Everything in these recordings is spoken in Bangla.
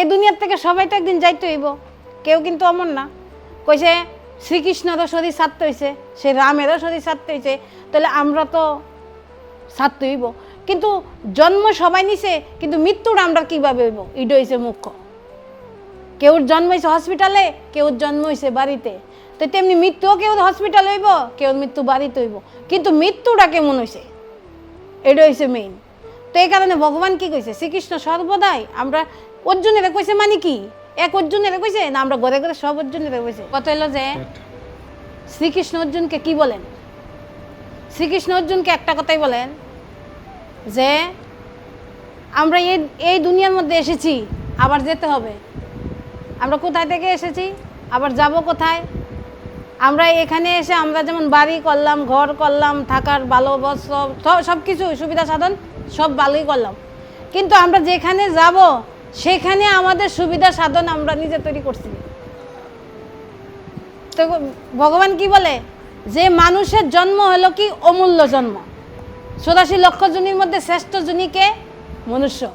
এই দুনিয়ার থেকে সবাই তো একদিন যাইতে হইব। কেউ কিন্তু অমর না। কইছে শ্রীকৃষ্ণেরও শরীর ছাড়তে হয়েছে সে রামেরও শরীর ছাড়তে হয়েছে তাহলে আমরা তো ছাড়তে হইব। কিন্তু জন্ম সবাই নিছে, কিন্তু মৃত্যুটা আমরা কীভাবে হইব? ইডো হয়েছে মুখ্য কেউর জন্ম হয়েছে হসপিটালে কেউর জন্ম হয়েছে বাড়িতে। তো তেমনি মৃত্যুও কেউ হসপিটাল হইব, কেউ মৃত্যু বাড়িতে হইব। কিন্তু মৃত্যুটা কেমন হয়েছে এটা হয়েছে মেইন তো এই কারণে ভগবান কি কইছে? শ্রীকৃষ্ণ সর্বদাই আমরা অর্জুনের কইছে মানে কি? এক অর্জুনের কইছে না আমরা ঘরে ঘরে সব অর্জুনের কইছে? কত হলো যে শ্রীকৃষ্ণ অর্জুনকে কি বলেন? শ্রীকৃষ্ণ অর্জুনকে একটা কথাই বলেন যে আমরা এই এই দুনিয়ার মধ্যে এসেছি, আবার যেতে হবে। আমরা কোথায় থেকে এসেছি? আবার যাব কোথায়? আমরা এখানে এসে আমরা যেমন বাড়ি করলাম, ঘর করলাম, থাকার ভালো বস্ত্র সব কিছু সুবিধা সাধন সব ভালোই করলাম। কিন্তু আমরা যেখানে যাব সেখানে আমাদের সুবিধা সাধন আমরা নিজে তৈরি করছি। তো ভগবান কি বলে? যে মানুষের জন্ম হলো কি? অমূল্য জন্ম। চৌরাশি লক্ষ জনির মধ্যে শ্রেষ্ঠ জনিকে মনুষ্য।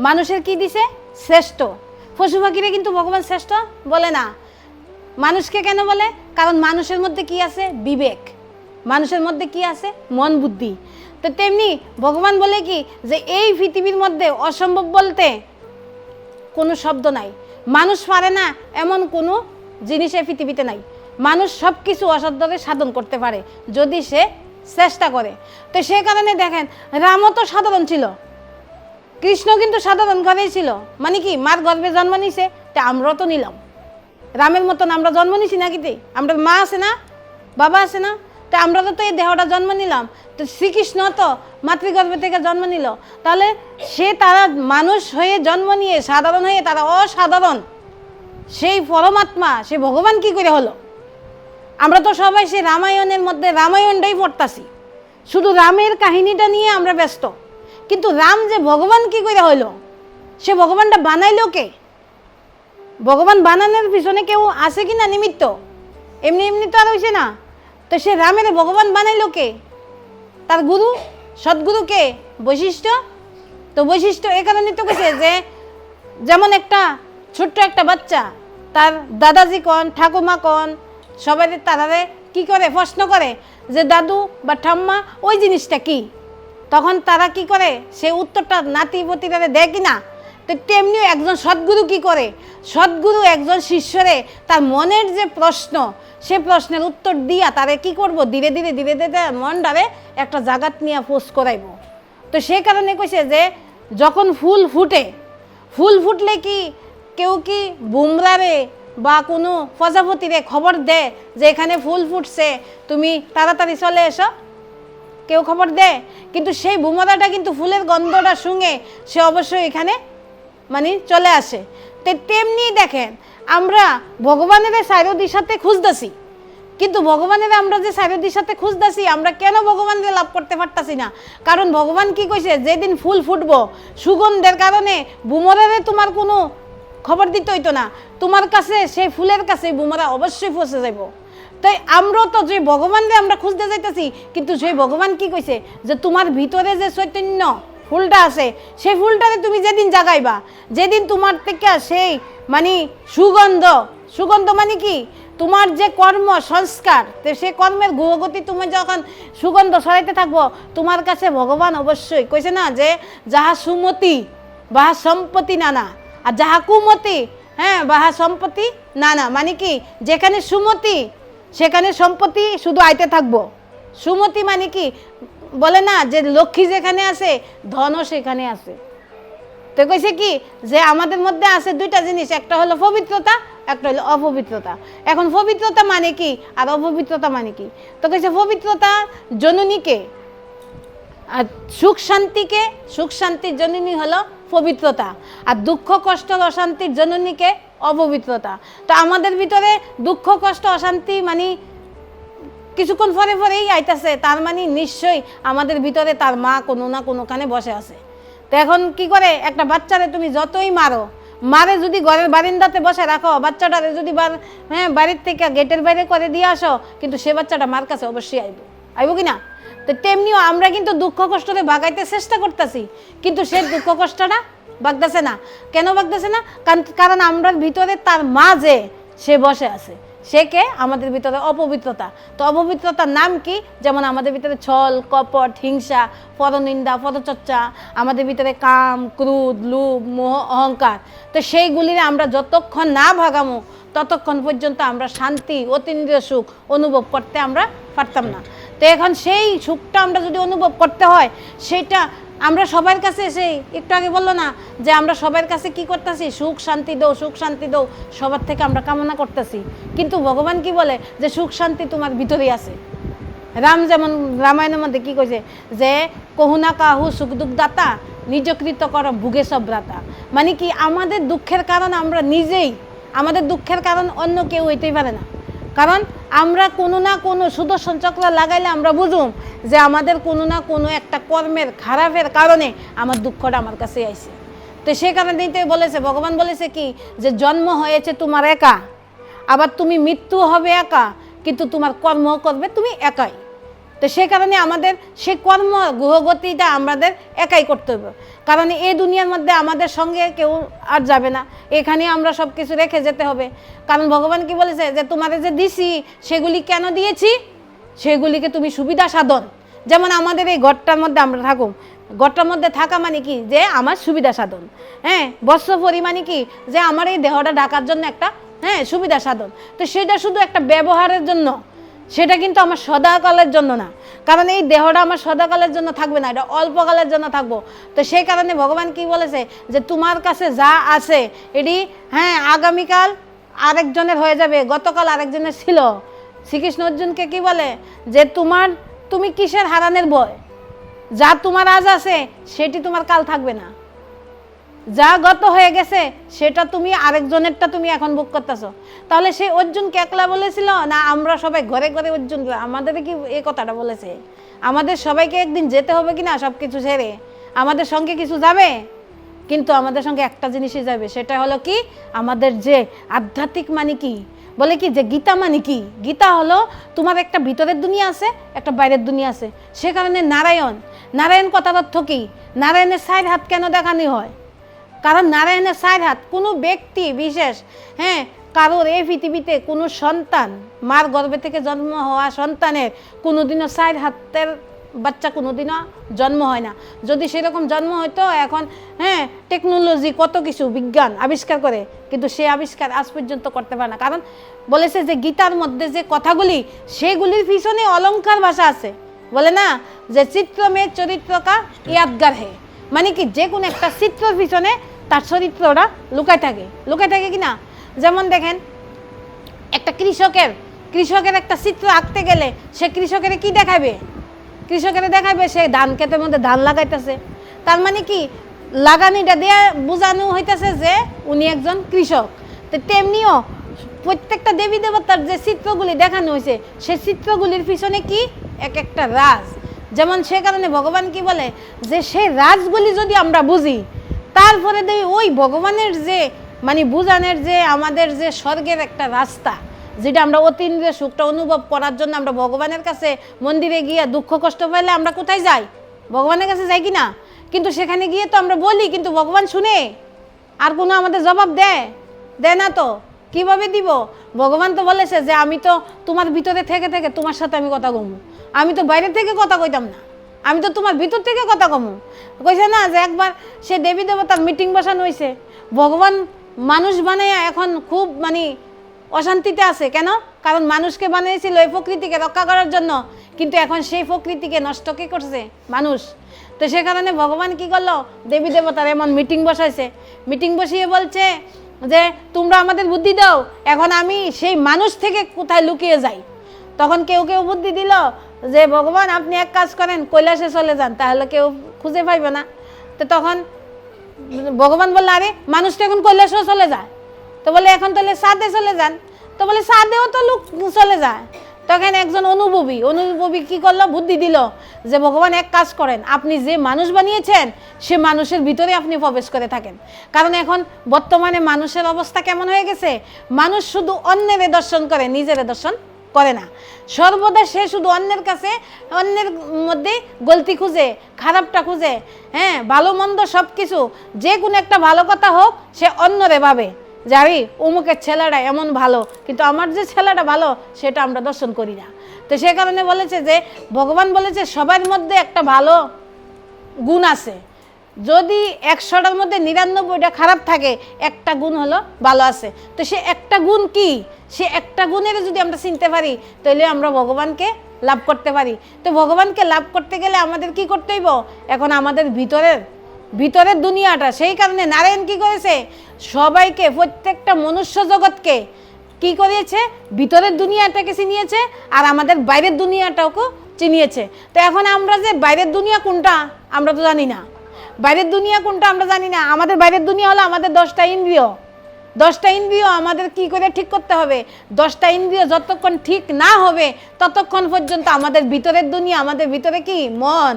মানুষের কি দিছে? শ্রেষ্ঠ। পশু পাখিরে কিন্তু ভগবান শ্রেষ্ঠ বলে না। মানুষকে কেন বলে? কারণ মানুষের মধ্যে কি আছে? বিবেক। মানুষের মধ্যে কি আছে? মন বুদ্ধি। তো তেমনি ভগবান বলে কি? যে এই পৃথিবীর মধ্যে অসম্ভব বলতে কোনো শব্দ নাই। মানুষ পারে না এমন কোনো জিনিস এই পৃথিবীতে নাই। মানুষ সব কিছু অসাধ্যকে সাধন করতে পারে, যদি সে চেষ্টা করে। তো সে কারণে দেখেন, রামও তো সাধারণ ছিল। কৃষ্ণ কিন্তু সাধারণ ঘরেই ছিল। মানে কি, মার গর্ভে জন্ম নিছে, তা আমরাও তো নিলাম। রামের মতন আমরা জন্ম নিছি নাকি তে? আমরা মা আছে না, বাবা আছে না? তা আমরা তো এই দেহটা জন্ম নিলাম। তো শ্রীকৃষ্ণ তো মাতৃগর্ভ থেকে জন্ম নিল। তাহলে সে তারা মানুষ হয়ে জন্ম নিয়ে সাধারণ হয়ে তারা অসাধারণ। সেই পরমাত্মা, সে ভগবান কি করে হলো? আমরা তো সবাই সেই রামায়ণের মধ্যে রামায়ণটাই পড়তাছি। শুধু রামের কাহিনীটা নিয়ে আমরা ব্যস্ত। কিন্তু রাম যে ভগবান কি করে হইল সে ভগবানটা বানাইলো কে? ভগবান বানানোর পিছনে কেউ আছে কি না নিমিত্ত? এমনি এমনি তো আর হয়েছে না। তো সে রামের ভগবান বানাইলো কে? তার গুরু? সদ্গুরু কে? বৈশিষ্ট্য? তো বৈশিষ্ট্য এ কারণে তো কেছে যে, যেমন একটা ছোট্ট একটা বাচ্চা, তার দাদাজি কন, ঠাকুমা কন, সবাই তারারে কি করে, প্রশ্ন করে যে, দাদু বা ঠাম্মা, ওই জিনিসটা কি? তখন তারা কি করে, সে উত্তরটা নাতি পতিরা দেয় কি না তো তেমনিও একজন সদ্গুরু কি করে? সদ্গুরু একজন শিষ্যরে তার মনের যে প্রশ্ন, সে প্রশ্নের উত্তর দিয়া তারে কি করব? ধীরে ধীরে ধীরে ধীরে মনটারে একটা জাগাত নিয়ে পোষ করাইব। তো সেই কারণে কইছে যে, যখন ফুল ফুটে, ফুল ফুটলে কি কেউ কি বুমরারে বা কোনো প্রজাপতিরে খবর দেয় যে এখানে ফুল ফুটছে, তুমি তাড়াতাড়ি চলে এসো? কেউ খবর দেয় কিন্তু সেই বুমরাটা কিন্তু ফুলের গন্ধটা শুঙে সে অবশ্যই এখানে মানে চলে আসে। তো তেমনি দেখেন, আমরা ভগবানের সাইরো দিশাতে খুঁজতেছি। কিন্তু ভগবানের আমরা যে সাইরো দিশাতে খুঁজতেছি, আমরা কেন ভগবানের লাভ করতে পারতাছি না? কারণ ভগবান কি কইছে, যেদিন ফুল ফুটবো, সুগন্ধের কারণে বুমরারে তোমার কোনো খবর দিতে হইতো না। তোমার কাছে, সেই ফুলের কাছে বুমরা অবশ্যই পৌঁছে যাইব। তাই আমরা তো যে ভগবানরে আমরা খুঁজতে যাইতেছি, কিন্তু সেই ভগবান কি কইছে, যে তোমার ভিতরে যে চৈতন্য ফুলটা আছে, সেই ফুলটাতে তুমি যেদিন জাগাইবা, যেদিন তোমার থেকে সেই মানে সুগন্ধ সুগন্ধ মানে কি? তোমার যে কর্ম, সংস্কার, তো সেই কর্মের গুহগতি তুমি যখন সুগন্ধ সরাইতে থাকব, তোমার কাছে ভগবান অবশ্যই কইছে না যে, যাহা সুমতি, বাহা সম্পত্তি নানা। আর যাহা কুমতি হ্যাঁ বাহা সম্পত্তি নানা। মানে কি? যেখানে সুমতি, সেখানে সম্পত্তি শুধু আইতে থাকব। সুমতি মানে কি? বলে না যে লক্ষ্মী যেখানে আছে, ধনও সেখানে আছে। তো কইছে কি, যে আমাদের মধ্যে আছে দুইটা জিনিস, একটা হলো পবিত্রতা, একটা হলো অপবিত্রতা। এখন পবিত্রতা মানে কি? আর অপবিত্রতা মানে কি? তো কইছে পবিত্রতা জননীকে, আর সুখ শান্তিকে, সুখ শান্তির জননী হলো পবিত্রতা। আর দুঃখ, কষ্ট, অশান্তির জননীকে অপবিত্রতা। তো আমাদের ভিতরে দুঃখ, কষ্ট, অশান্তি মানে কিছুক্ষণ পরে পরেই আইতাছে, তার মানে নিশ্চয়ই আমাদের ভিতরে তার মা কোনো না কোনোখানে বসে আছে। তো এখন কি করে? একটা বাচ্চারে তুমি যতই মারো, মারে যদি ঘরের বারিন্দাতে বসে রাখো, বাচ্চাটারে যদি হ্যাঁ বাড়ির থেকে গেটের বাইরে করে দিয়ে আসো, কিন্তু সে বাচ্চাটা মার কাছে অবশ্যই আইব। আইব কি না? তো তেমনিও আমরা কিন্তু দুঃখ কষ্টতে বাগাইতে চেষ্টা করতেছি, কিন্তু সে দুঃখ কষ্টটা বাগদাছে না। কেন বাগদাছে না? কারণ আমরা ভিতরে তার মা যে, সে বসে আছে। সে কে আমাদের ভিতরে অপবিত্রতা। তো অপবিত্রতার নাম কি? যেমন আমাদের ভিতরে ছল, কপট, হিংসা পরনিন্দা পদচর্চা, আমাদের ভিতরে কাম, ক্রোধ, লোভ, মোহ, অহংকার। তো সেইগুলির আমরা যতক্ষণ না ভাগামো, ততক্ষণ পর্যন্ত আমরা শান্তি, অতীন্দ্রিয় সুখ অনুভব করতে আমরা পারতাম না। তো এখন সেই সুখটা আমরা যদি অনুভব করতে হয়, সেটা আমরা সবার কাছে সেই একটু আগে বলল না যে আমরা সবার কাছে কি করতেছি? সুখ, শান্তি দৌ সুখ, শান্তি দৌ সবার থেকে আমরা কামনা করতেছি। কিন্তু ভগবান কি বলে? যে সুখ, শান্তি তোমার ভিতরেই আছে। রাম যেমন, রামায়ণের মধ্যে কি কইছে? যে কহুনা কাহু সুখ দুঃখ দাতা, নিজকৃত কর ভুগে সব ব্রাতা মানে কি আমাদের দুঃখের কারণ আমরা নিজেই, আমাদের দুঃখের কারণ অন্য কেউ হইতেই পারে না। কারণ আমরা কোনো না কোনো সুদর্শন চক্র লাগাইলে আমরা বুঝুম যে আমাদের কোনো না কোনো একটা কর্মের খারাপের কারণে আমার দুঃখটা আমার কাছে আইছে। তো সে কারণেই বলেছে, ভগবান বলেছে কি যে জন্ম হয়েছে তোমার একা, আবার তুমি মৃত্যু হবে একা, কিন্তু তোমার কর্ম করবে তুমি একাই। তো সে কারণে আমাদের সে কর্ম গ্রহগতিটা আমাদের একাই করতে হবে। কারণ এই দুনিয়ার মধ্যে আমাদের সঙ্গে কেউ আর যাবে না। এখানে আমরা সব কিছু রেখে যেতে হবে। কারণ ভগবান কি বলেছে যে, তোমাদের যে দিছি, সেগুলি কেন দিয়েছি? সেগুলিকে তুমি সুবিধা সাধন। যেমন আমাদের এই ঘরটার মধ্যে আমরা থাকুম। ঘরটার মধ্যে থাকা মানে কি? যে আমার সুবিধা সাধন। হ্যাঁ বস্ত্র পরিমাণে কি? যে আমার এই দেহটা ঢাকার জন্য একটা হ্যাঁ সুবিধা সাধন। তো সেটা শুধু একটা ব্যবহারের জন্য। সেটা কিন্তু আমার সদাকালের জন্য না। কারণ এই দেহটা আমার সদাকালের জন্য থাকবে না, এটা অল্পকালের জন্য থাকব। তো সেই কারণে ভগবান কি বলেছে যে, তোমার কাছে যা আছে, এটি হ্যাঁ আগামীকাল আরেকজনের হয়ে যাবে। গতকাল আরেকজনের ছিল। শ্রীকৃষ্ণ অর্জুনকে কি বলে? যে, তোমার, তুমি কিসের হারানের বয়? যা তোমার আজ আছে, সেটি তোমার কাল থাকবে না। যা গত হয়ে গেছে, সেটা তুমি আরেকজনেরটা তুমি এখন বুক করতেছো। তাহলে সেই অর্জুনকে একলা বলেছিল, না, আমরা সবাই ঘরে ঘরে অর্জুন আমাদের কি এই কথাটা বলেছে? আমাদের সবাইকে একদিন যেতে হবে কি না সব কিছু ছেড়ে আমাদের সঙ্গে কিছু যাবে? কিন্তু আমাদের সঙ্গে একটা জিনিসই যাবে, সেটা হলো কি? আমাদের যে আধ্যাত্মিক মানে কি? বলে কি যে গীতা মানে কি? গীতা হলো তোমার একটা ভিতরের দুনিয়া আছে, একটা বাইরের দুনিয়া আছে। সে কারণে নারায়ণ। নারায়ণ কথার অর্থ কি? নারায়ণের সাইড হাত কেন দেখানি হয়? কারণ নারায়ণের সাইড হাত, কোনো ব্যক্তি বিশেষ হ্যাঁ কারোর এই পৃথিবীতে কোনো সন্তান, মার গর্ভে থেকে জন্ম হওয়া সন্তানের কোনোদিনও সাইড হাতের বাচ্চা কোনোদিনও জন্ম হয় না। যদি সেরকম জন্ম হতো এখন হ্যাঁ টেকনোলজি কত কিছু, বিজ্ঞান আবিষ্কার করে, কিন্তু সে আবিষ্কার আজ পর্যন্ত করতে পারে না। কারণ বলেছে যে গীতার মধ্যে যে কথাগুলি, সেগুলির পিছনে অলঙ্কার ভাষা আছে। বলে না যে চিত্রমের চরিত্রকা ইয়াদগার হে। মানে কি, যে কোনো একটা চিত্রের পিছনে তার চরিত্রটা লুকায় থাকে লুকায় থাকে কি না যেমন দেখেন, একটা কৃষকের কৃষকের একটা চিত্র আঁকতে গেলে সে কৃষকের কি দেখাবে? কৃষকের দেখাবে সে ধান ক্ষেতের মধ্যে ধান লাগাইতেছে। তার মানে কি? লাগানিটা দিয়ে, বোঝানো হইতেছে যে উনি একজন কৃষক। তো তেমনিও প্রত্যেকটা দেবী দেবতার যে চিত্রগুলি দেখানো হয়েছে, সে চিত্রগুলির পিছনে কি? এক একটা রাজ। যেমন সে কারণে ভগবান কি বলে? যে সেই রাজগুলি যদি আমরা বুঝি তারপরে দেখি ওই ভগবানের যে মানে বুঝানের যে, আমাদের যে স্বর্গের একটা রাস্তা, যেটা আমরা অতীন্দ্রিয় সুখটা অনুভব করার জন্য আমরা ভগবানের কাছে মন্দিরে গিয়ে দুঃখ কষ্ট পাইলে আমরা কোথায় যাই? ভগবানের কাছে যাই কি না? কিন্তু সেখানে গিয়ে তো আমরা বলি, কিন্তু ভগবান শুনে। আর কোনো আমাদের জবাব দেয়? দেয় না তো। কীভাবে দিব? ভগবান তো বলেছে যে, আমি তো তোমার ভিতরে থেকে থেকে তোমার সাথে আমি কথা কমু। আমি তো বাইরে থেকে কথা কইতাম না। আমি তো তোমার ভিতর থেকে কথা কমু। কইছে না যে একবার সে দেবী দেবতার মিটিং বসানো হয়েছে ভগবান মানুষ বানাইয়া এখন খুব মানে অশান্তিতে আছে। কেন? কারণ মানুষকে বানিয়েছিল এই প্রকৃতিকে রক্ষা করার জন্য। কিন্তু এখন সেই প্রকৃতিকে নষ্ট কে করছে? মানুষ। তো সে কারণে ভগবান কি করল? দেবী দেবতার এমন মিটিং বসাইছে। মিটিং বসিয়ে বলছে যে, তোমরা আমাদের বুদ্ধি দাও। এখন আমি সেই মানুষ থেকে কোথায় লুকিয়ে যাই? তখন কেউ কেউ বুদ্ধি দিল। যে, ভগবান, আপনি এক কাজ করেন, কৈলাসে চলে যান, তাহলে কেউ খুঁজে পাইবে না। তো তখন ভগবান বলল, আরে, মানুষ তো এখন কৈলাসেও চলে যায়। তো বলে, এখন তাহলে সাদে চলে যান। তো বলে, সাদেও তো লোক চলে যায়। তখন একজন অনুভবী অনুভবী কি করল? বুদ্ধি দিল যে, ভগবান, এক কাজ করেন, আপনি যে মানুষ বানিয়েছেন, সে মানুষের ভিতরে আপনি প্রবেশ করে থাকেন। কারণ এখন বর্তমানে মানুষের অবস্থা কেমন হয়ে গেছে? মানুষ শুধু অন্যের দর্শন করে, নিজের দর্শন করে না। সর্বদা সে শুধু অন্যের কাছে, অন্যের মধ্যে গলতি খুঁজে, খারাপটা খুঁজে হ্যাঁ ভালো মন্দ সব কিছু যে কোনো একটা ভালো কথা হোক, সে অন্যরে ভাবে যাবি অমুকের ছেলেটা এমন ভালো, কিন্তু আমার যে ছেলেটা ভালো, সেটা আমরা দর্শন করি না। তো সে কারণে বলেছে যে, ভগবান বলেছে সবার মধ্যে একটা ভালো গুণ আছে। যদি একশোটার মধ্যে নিরানব্বইটা খারাপ থাকে, একটা গুণ হলো ভালো আছে। তো সে একটা গুণ কি? সে একটা গুণের যদি আমরা চিনতে পারি তাহলে আমরা ভগবানকে লাভ করতে পারি। তো ভগবানকে লাভ করতে গেলে আমাদের কি করতে হইব? এখন আমাদের ভিতরের ভিতরের দুনিয়াটা, সেই কারণে নারায়ণ কি করেছে? সবাইকে, প্রত্যেকটা মনুষ্য জগৎকে কি করিয়েছে? ভিতরের দুনিয়াটাকে চিনিয়েছে আর আমাদের বাইরের দুনিয়াটাকে চিনিয়েছে। তো এখন আমরা যে বাইরের দুনিয়া কোনটা, আমরা তো জানি না। বাইরের দুনিয়া কোনটা আমরা জানি না। আমাদের বাইরের দুনিয়া হলো আমাদের দশটা ইন্দ্রিয়। দশটা ইন্দ্রিয় আমাদের কি করে ঠিক করতে হবে? দশটা ইন্দ্রিয় যতক্ষণ ঠিক না হবে, ততক্ষণ পর্যন্ত আমাদের ভিতরের দুনিয়া, আমাদের ভিতরে কি? মন।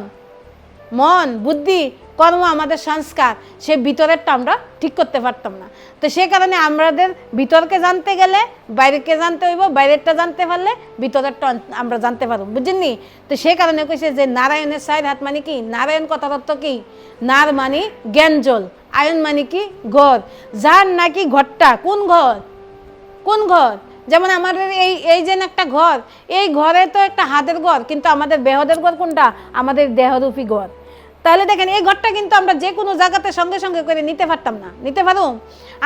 মন, বুদ্ধি কর্ম, আমাদের সংস্কার, সে ভিতরেরটা আমরা ঠিক করতে পারতাম না। তো সে কারণে আমাদের ভিতরকে জানতে গেলে বাইরেকে জানতে হইব, বাইরেরটা জানতে পারলে ভিতরেরটা আমরা জানতে পারব বুঝেননি তো সে কারণে কইছে যে নারায়ণের সাইড হাত মানে কি? নারায়ণ কথার অর্থ কি? নার মানে জ্ঞানজল, আয়ন মানে কি? ঘর। যার নাকি ঘরটা, কোন ঘর? কোন ঘর? যেমন আমাদের এই এই যে একটা ঘর, এই ঘরে তো একটা হাতের ঘর, কিন্তু আমাদের বেহদের ঘর কোনটা? আমাদের দেহরূপী ঘর। তাহলে দেখেন, এই ঘরটা কিন্তু আমরা যে কোনো জায়গাতে সঙ্গে সঙ্গে করে নিতে পারতাম না। নিতে পারো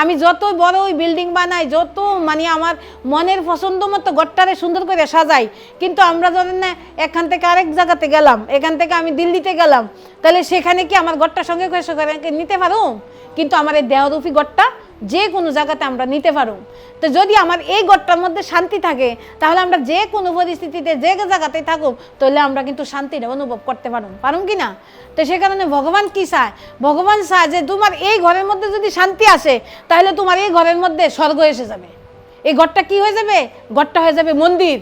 আমি যত বড় ওই বিল্ডিং বানাই, যত মানে আমার মনের পছন্দ মতো ঘরটারে সুন্দর করে সাজাই, কিন্তু আমরা ধরেন না, এখান থেকে আরেক জায়গাতে গেলাম, এখান থেকে আমি দিল্লিতে গেলাম, তাহলে সেখানে কি আমার ঘরটা সঙ্গে করে নিতে পারো কিন্তু আমার এই দেহরূপী ঘরটা যে কোনো জায়গাতে আমরা নিতে পারো। তো যদি আমার এই গড়টার মধ্যে শান্তি থাকে, তাহলে আমরা যে কোনো পরিস্থিতিতে, যে জায়গাতেই থাকুক, তাহলে আমরা কিন্তু শান্তিটা অনুভব করতে পারুম পারুম কি না? তো সে কারণে ভগবান কি চায়? ভগবান চায় যে তোমার এই ঘরের মধ্যে যদি শান্তি আসে, তাহলে তোমার এই ঘরের মধ্যে স্বর্গ এসে যাবে। এই ঘরটা কি হয়ে যাবে? ঘরটা হয়ে যাবে মন্দির।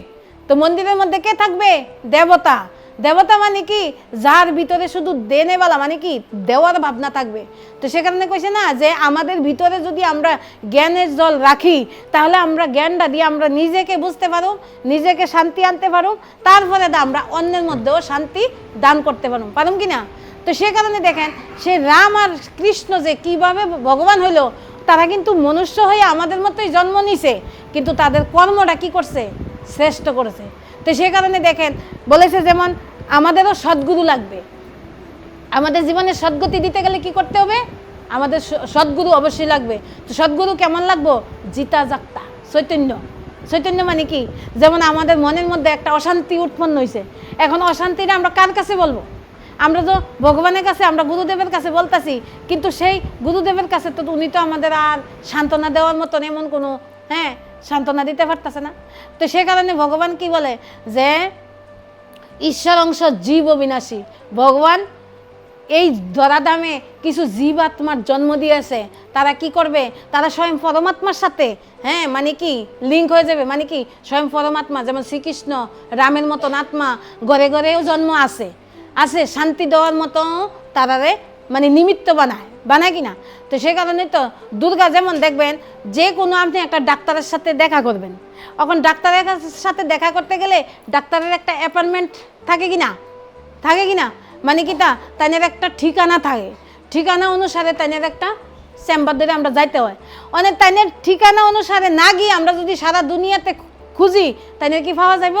তো মন্দিরের মধ্যে কে থাকবে? দেবতা। দেবতা মানে কি? যার ভিতরে শুধু দেনেওয়ালা মানে কি? দেওয়ার ভাবনা থাকবে। তো সে কারণে কইছে না যে, আমাদের ভিতরে যদি আমরা জ্ঞানের জল রাখি, তাহলে আমরা জ্ঞানটা দিয়ে আমরা নিজেকে বুঝতে পারো নিজেকে শান্তি আনতে পারো তারপরে আমরা অন্যের মধ্যেও শান্তি দান করতে পারব পারুম কি না? তো সে কারণে দেখেন, সে রাম আর কৃষ্ণ যে কীভাবে ভগবান হইল, তারা কিন্তু মনুষ্য হয়ে আমাদের মতোই জন্ম নিছে, কিন্তু তাদের কর্মটা কি করছে? শ্রেষ্ঠ করেছে। তো সে কারণে দেখেন, বলেছে যেমন, আমাদেরও সদ্গুরু লাগবে। আমাদের জীবনে সদ্গতি দিতে গেলে কি করতে হবে? আমাদের সদ্গুরু অবশ্যই লাগবে। তো সদ্গুরু কেমন লাগবো? জিতা জাক্তা চৈতন্য। চৈতন্য মানে কি? যেমন আমাদের মনের মধ্যে একটা অশান্তি উৎপন্ন হয়েছে এখন অশান্তিটা আমরা কার কাছে বলব? আমরা তো ভগবানের কাছে, আমরা গুরুদেবের কাছে বলতাছি, কিন্তু সেই গুরুদেবের কাছে তো উনি তো আমাদের আর সান্ত্বনা দেওয়ার মতন এমন কোনো হ্যাঁ সান্ত্বনা দিতে পারতেছে না। তো সে কারণে ভগবান কি বলে যে, ঈশ্বর অংশ জীব অবিনাশী। ভগবান এই ধরাধামে কিছু জীব আত্মার জন্ম দিয়েছে। তারা কি করবে? তারা স্বয়ং পরমাত্মার সাথে হ্যাঁ মানে কি লিঙ্ক হয়ে যাবে মানে কি, স্বয়ং পরমাত্মা, যেমন শ্রীকৃষ্ণ, রামের মতন আত্মা ঘরে ঘরেও জন্ম আছে। আছে শান্তি দেওয়ার মতো তারারে মানে নিমিত্ত বানায় বানায় কি না তো সে কারণে তো দুর্গা যেমন দেখবেন, যে কোনো আপনি একটা ডাক্তারের সাথে দেখা করবেন। এখন ডাক্তারের সাথে দেখা করতে গেলে ডাক্তারের একটা অ্যাপয়েন্টমেন্ট থাকে কি না থাকে কি না মানে কি তা? তাইনের একটা ঠিকানা থাকে। ঠিকানা অনুসারে তাইনের একটা চেম্বার ধরে আমরা যাইতে হয়। অনেক তাইনের ঠিকানা অনুসারে না গিয়ে আমরা যদি সারা দুনিয়াতে খুঁজি, তাইনের কি পাওয়া যাইব?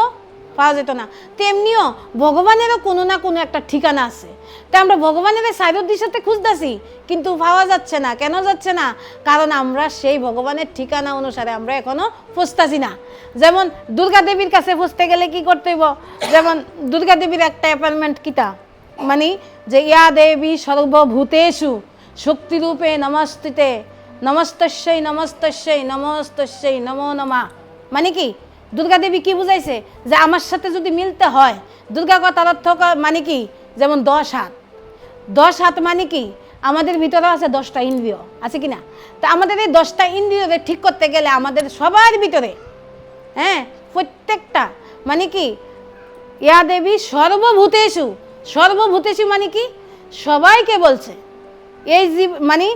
পাওয়া যেত না। তেমনিও ভগবানেরও কোনো না কোনো একটা ঠিকানা আছে। তো আমরা ভগবানের সাইড দিশাতে খুঁজতেছি, কিন্তু পাওয়া যাচ্ছে না। কেন যাচ্ছে না? কারণ আমরা সেই ভগবানের ঠিকানা অনুসারে আমরা এখনও খুঁজতেছি না। যেমন দুর্গা দেবীর কাছে খুঁজতে গেলে কি করতে হইব? যেমন দুর্গা দেবীর একটা অ্যাপয়েন্টমেন্ট কিতা? মানে যে ইয়া দেবী সর্বভূতেষু শক্তিরূপে নমস্তিতে, নমস্তস্যই নমস্তস্যই নমস্তস্যই, নমো নমা। মানে কি? দুর্গা দেবী কি বুঝাইছে? যে আমার সাথে যদি মিলতে হয়, দুর্গা কথার অর্থ মানে কি? যেমন দশ হাত। দশ হাত মানে কি? আমাদের ভিতরে আছে দশটা ইন্দ্রিয়। আছে কি না? তা আমাদের এই দশটা ইন্দ্রিয়কে ঠিক করতে গেলে আমাদের সবার ভিতরে হ্যাঁ প্রত্যেকটা মানে কি? ইয়া দেবী সর্বভূতেষু। সর্বভূতেষু মানে কি? সবাইকে বলছে। এই জীব মানে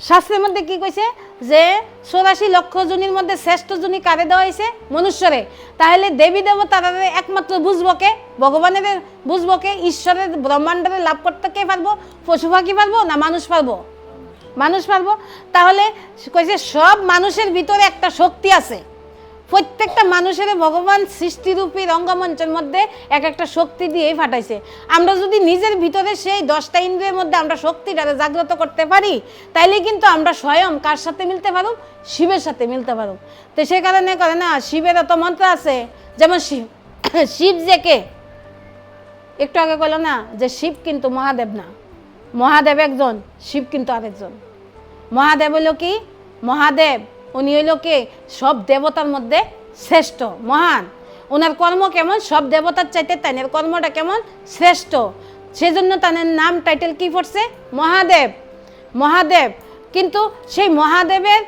শাস্ত্রের মধ্যে কি কইছে? যে চৌরাশি লক্ষ জনির মধ্যে শ্রেষ্ঠ জনী কারে দেওয়া হয়েছে মনুষ্যরে। তাহলে দেবী দেবতারা একমাত্র বুঝব কে? ভগবানের বুঝব কে? ঈশ্বরের ব্রহ্মাণ্ডরে লাভ করতে কে পারব? পশু পাখি পারব না মানুষ পারব? মানুষ পারব? তাহলে কইছে, সব মানুষের ভিতরে একটা শক্তি আছে। প্রত্যেকটা মানুষের ভগবান সৃষ্টিরূপী রঙ্গমঞ্চের মধ্যে এক একটা শক্তি দিয়েই ফাটাইছে। আমরা যদি নিজের ভিতরে সেই দশটা ইন্দ্রিয়ের মধ্যে আমরা শক্তিটাকে জাগ্রত করতে পারি, তাইলে কিন্তু আমরা স্বয়ং কার সাথে মিলতে পারব? শিবের সাথে মিলতে পারব। তো সে কারণে করে না, শিবের এত মন্ত্র আছে, যেমন শিব শিব যে কে? একটু আগে কইল না যে শিব কিন্তু মহাদেব না। মহাদেব একজন, শিব কিন্তু আরেকজন। মহাদেব হলো কি? মহাদেব। উনি হইল কে? সব দেবতার মধ্যে শ্রেষ্ঠ, মহান। ওনার কর্ম কেমন? সব দেবতার চাইতে তাইনের কর্মটা কেমন? শ্রেষ্ঠ। সেজন্য তাদের নাম টাইটেল কি পড়ছে? মহাদেব। মহাদেব। কিন্তু সেই মহাদেবের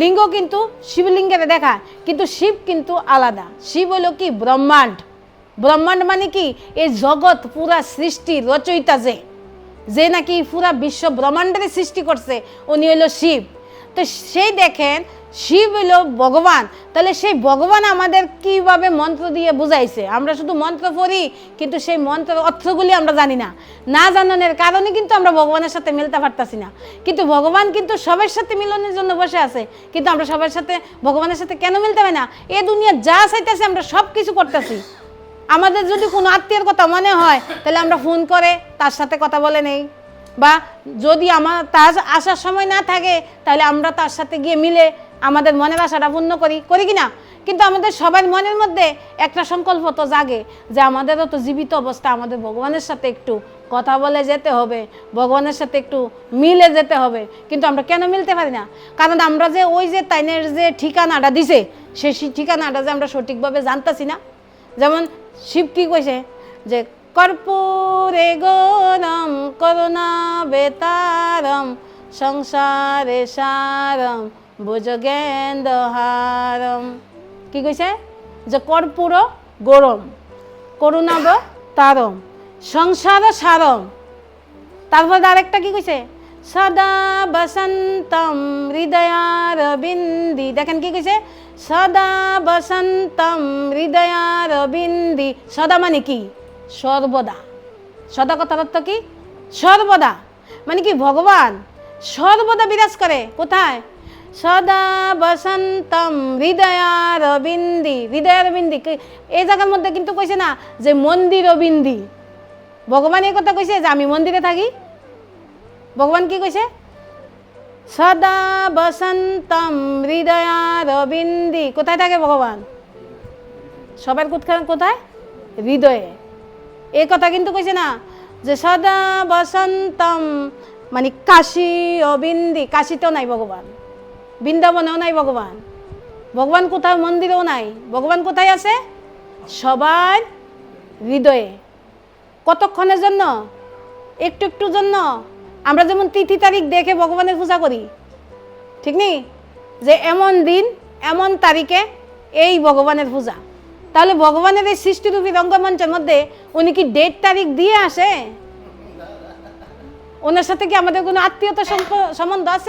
লিঙ্গ কিন্তু শিবলিঙ্গের দেখা, কিন্তু শিব কিন্তু আলাদা। শিব হলো কি? ব্রহ্মাণ্ড। ব্রহ্মাণ্ড মানে কি? এই জগৎ পুরা সৃষ্টি রচয়িতা যে। যে নাকি পুরা বিশ্ব ব্রহ্মাণ্ডের সৃষ্টি করছে, উনি হইল শিব। তো সেই দেখেন, শিব হলো ভগবান। তাহলে সেই ভগবান আমাদের কীভাবে মন্ত্র দিয়ে বুঝাইছে? আমরা শুধু মন্ত্র পড়ি, কিন্তু সেই মন্ত্রের অর্থগুলি আমরা জানি না। না জানানোর কারণে কিন্তু আমরা ভগবানের সাথে মিলতে পারতাছি না। কিন্তু ভগবান কিন্তু সবার সাথে মিলনের জন্য বসে আছে। কিন্তু আমরা সবার সাথে, ভগবানের সাথে কেন মিলতে হবে না? এ দুনিয়া যা চাইতেছে আমরা সব কিছু করতেছি। আমাদের যদি কোনো আত্মীয়ের কথা মনে হয়, তাহলে আমরা ফোন করে তার সাথে কথা বলে নেই। বা যদি আমার তার আসার সময় না থাকে, তাহলে আমরা তার সাথে গিয়ে মিলে আমাদের মনের আশাটা পূর্ণ করি। করি কি না? কিন্তু আমাদের সবার মনের মধ্যে একটা সংকল্প তো জাগে যে আমাদেরও তো জীবিত অবস্থা, আমাদের ভগবানের সাথে একটু কথা বলে যেতে হবে, ভগবানের সাথে একটু মিলে যেতে হবে। কিন্তু আমরা কেন মিলতে পারি না? কারণ আমরা যে ওই যে তাইনের যে ঠিকানাটা দিছে সেই ঠিকানাটা যে আমরা সঠিকভাবে জানতাছি না। যেমন শিব কি কইছে যে কর্পূরে গৌরম, করুণা বেতারম, সংসারে সারম ভুজগেন্দ্রহারম কি কইছে? যে কর্পূর গরম করুণাব তারম সংসার সারম। তারপর আরেকটা কি কইছে? সদা বসন্তম হৃদয়ার বিন্দি। দেখেন কি কইছে? সদা বসন্তম হৃদয়ার বিন্দি। সদা মানে কি? সর্বদা। সদা কথার অর্থ কি? সর্বদা। মানে কি ভগবান? সর্বদা বিরাজ করে। কোথায়? সদা বসন্তম হৃদয়ার বিন্দি হৃদয়ার বিন্দি এই জায়গার মধ্যে কিন্তু কইছে না যে মন্দির বিন্দি ভগবান এই কথা কইছে যে আমি মন্দিরে থাকি। ভগবান কি কইছে? সদা বসন্তম হৃদয়ার বিন্দি কোথায় থাকে ভগবান? সবার কোথায় কোথায়? হৃদয়ে। এই কথা কিন্তু কইছে না, যে সদা বসন্তম মানে কাশী অবিন্দি কাশীতেও নাই ভগবান। বৃন্দাবনেও নাই ভগবান। ভগবান কোথাও, মন্দিরেও নাই। ভগবান কোথায় আছে? সবার হৃদয়ে। কতক্ষণের জন্য? একটু একটু জন্য। আমরা যেমন তিথি তারিখ দেখে ভগবানের পূজা করি, ঠিক নেই? যে এমন দিন, এমন তারিখে এই ভগবানের পূজা। তাহলে ভগবানের এই সৃষ্টিরূপী রঙ্গমঞ্চের মধ্যে উনি কি ডেট তারিখ দিয়ে আসে? ওনার সাথে কি আমাদের কোনো আত্মীয়তা সম্বন্ধ আছে?